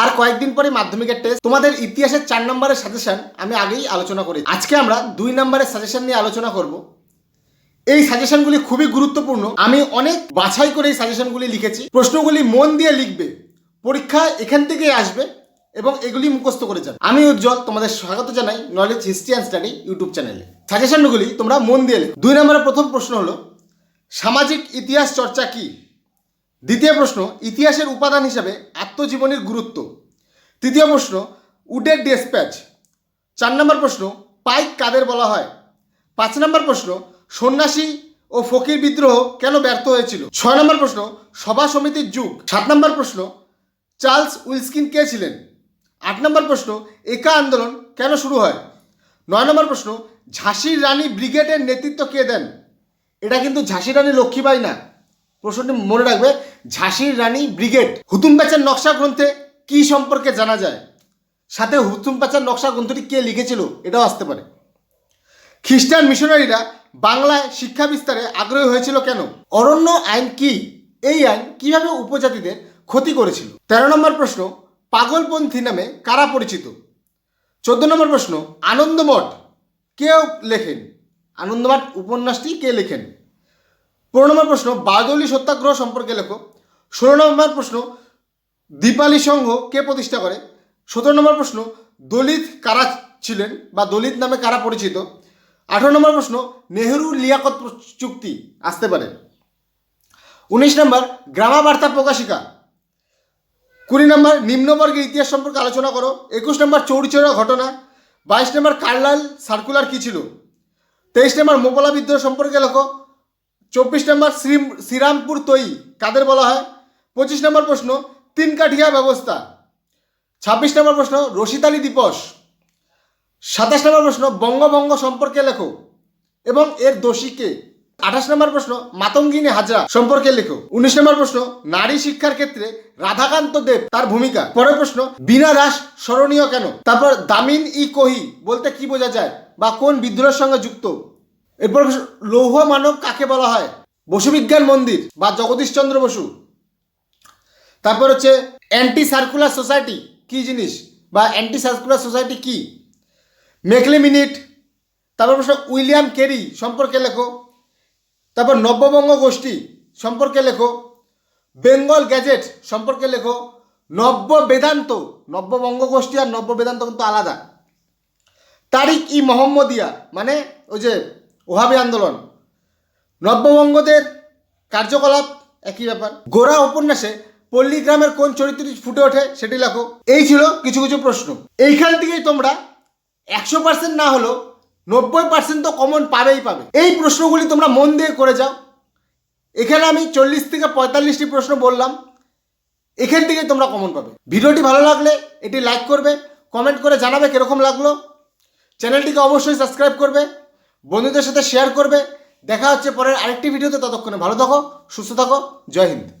আর কয়েকদিন পরে মাধ্যমিকের টেস্ট তোমাদের ইতিহাসের চার নম্বরের সাজেশন আমি আগেই আলোচনা করি আজকে আমরা দুই নম্বরের সাজেশন নিয়ে আলোচনা করব। এই সাজেশনগুলি খুবই গুরুত্বপূর্ণ। আমি অনেক বাছাই করে এই সাজেশনগুলি লিখেছি। প্রশ্নগুলি মন দিয়ে লিখবে। পরীক্ষা এখান থেকেই আসবে এবং এগুলি মুখস্থ করে যাবে। আমি উজ্জ্বল, তোমাদের স্বাগত জানাই knowledge history and study YouTube চ্যানেলে সাজেশনগুলি তোমরা মন দিয়ে লেখো। দুই নম্বরের প্রথম প্রশ্ন হলো, সামাজিক ইতিহাস চর্চা কি? দ্বিতীয় প্রশ্ন, ইতিহাসের উপাদান হিসাবে আত্মজীবনীর গুরুত্ব। তৃতীয় প্রশ্ন, উডের ডেসপ্যাচ। চার নম্বর প্রশ্ন, পাইক কাদের বলা হয়? পাঁচ নম্বর প্রশ্ন, সন্ন্যাসী ও ফকির বিদ্রোহ কেন ব্যর্থ হয়েছিল? ছয় নম্বর প্রশ্ন, সভা সমিতির যুগ। সাত নম্বর প্রশ্ন, চার্লস উইলস্কিন কে ছিলেন? আট নম্বর প্রশ্ন, একা আন্দোলন কেন শুরু হয়? নয় নম্বর প্রশ্ন, ঝাঁসির রানী ব্রিগেডের নেতৃত্ব কে দেন? এটা কিন্তু ঝাঁসির রানী লক্ষ্মীবাই না। প্রশ্নটি মনে রাখবে ঝাঁসির রানী ব্রিগেড, হুতুম প্যাচার নকশা গ্রন্থে কি সম্পর্কে জানা যায়? সাথে হুতুম প্যাচার নকশা গ্রন্থটি কে লিখেছিল, এটাও আসতে পারে। খ্রিস্টান মিশনারিরা বাংলায় শিক্ষা বিস্তারে আগ্রহী হয়েছিল কেন? অরণ্য আইন কি? এই আইন কীভাবে উপজাতিদের ক্ষতি করেছিল? তেরো নম্বর প্রশ্ন, পাগলপন্থী নামে কারা পরিচিত? চোদ্দ নম্বর প্রশ্ন, আনন্দমঠ কেউ লেখেন? আনন্দমঠ উপন্যাসটি কে লেখেন? পনেরো নম্বর প্রশ্ন বারদৌলি সত্যাগ্রহ সম্পর্কে লেখো। ষোলো নম্বর প্রশ্ন, দীপালি সংঘ কে প্রতিষ্ঠা করে? সতেরো নম্বর প্রশ্ন, দলিত কারা ছিলেন বা দলিত নামে কারা পরিচিত? আঠারো নম্বর প্রশ্ন, নেহেরু লিয়াকত চুক্তি আসতে পারে। উনিশ নম্বর গ্রামা বার্তা প্রকাশিকা। কুড়ি নম্বর নিম্নবর্গের ইতিহাস সম্পর্কে আলোচনা করো। একুশ নম্বর, চৌরিচৌরা ঘটনা। বাইশ নম্বর, কার্লাল সার্কুলার কী ছিল? তেইশ নম্বর, মোপলা বিদ্রোহ সম্পর্কে লেখো। চব্বিশ নম্বর শ্রী শ্রীরামপুর তৈ, কাদের বলা হয়? পঁচিশ নম্বর প্রশ্ন, তিন কাঠিয়া ব্যবস্থা। ছাব্বিশ নম্বর প্রশ্ন রশিতালি দিবস। সাতাশ নম্বর প্রশ্ন, বঙ্গভঙ্গ সম্পর্কে লেখো। এবং এর দোষী কে? আঠাশ নম্বর প্রশ্ন, মাতঙ্গিনী হাজরা সম্পর্কে লেখো। উনিশ নম্বর প্রশ্ন, নারী শিক্ষার ক্ষেত্রে রাধাকান্ত দেব তার ভূমিকা। পরের প্রশ্ন, বিনা দাস স্মরণীয় কেন? তারপর দামিন ই কহি, বলতে কি বোঝা যায়? বা কোন বিদ্রোহের সঙ্গে যুক্ত? এরপর লৌহ মানব কাকে বলা হয়? বসুবিজ্ঞান মন্দির বা জগদীশচন্দ্র বসু। তারপর হচ্ছে অ্যান্টি সার্কুলার সোসাইটি কি জিনিস বা অ্যান্টি সার্কুলার সোসাইটি কি? Macaulay minute. তারপর প্রশ্ন উইলিয়াম কেরি সম্পর্কে লেখো। তারপর নব্যবঙ্গ গোষ্ঠী সম্পর্কে লেখো। বেঙ্গল গ্যাজেট সম্পর্কে লেখো। নব্য বেদান্ত, নব্যবঙ্গ গোষ্ঠী আর নব্য বেদান্ত কিন্তু আলাদা। তারিক ই মোহাম্মদিয়া মানে ওই যে ওহাবি আন্দোলন। নব্যবঙ্গদের কার্যকলাপ একই ব্যাপার। গোরা উপন্যাসে পল্লীগ্রামের কোন চরিত্রটি ফুটে ওঠে সেটি লেখো। এই ছিল কিছু কিছু প্রশ্ন। এইখান থেকেই তোমরা একশো পার্সেন্ট না হলেও নব্বই পার্সেন্ট তো কমন পাবেই পাবে। এই প্রশ্নগুলি তোমরা মন দিয়ে করে যাও। এখানে আমি চল্লিশ থেকে পঁয়তাল্লিশটি প্রশ্ন বললাম। এখান থেকেই তোমরা কমন পাবে। ভিডিওটি ভালো লাগলে এটি লাইক করবে কমেন্ট করে জানাবে কীরকম লাগল। চ্যানেলটিকে অবশ্যই সাবস্ক্রাইব করবে। বন্ধুদের সাথে শেয়ার করবে। দেখা হচ্ছে পরের আরেকটি ভিডিওতে, ততক্ষণে ভালো থাকো, সুস্থ থাকো, জয় হিন্দ।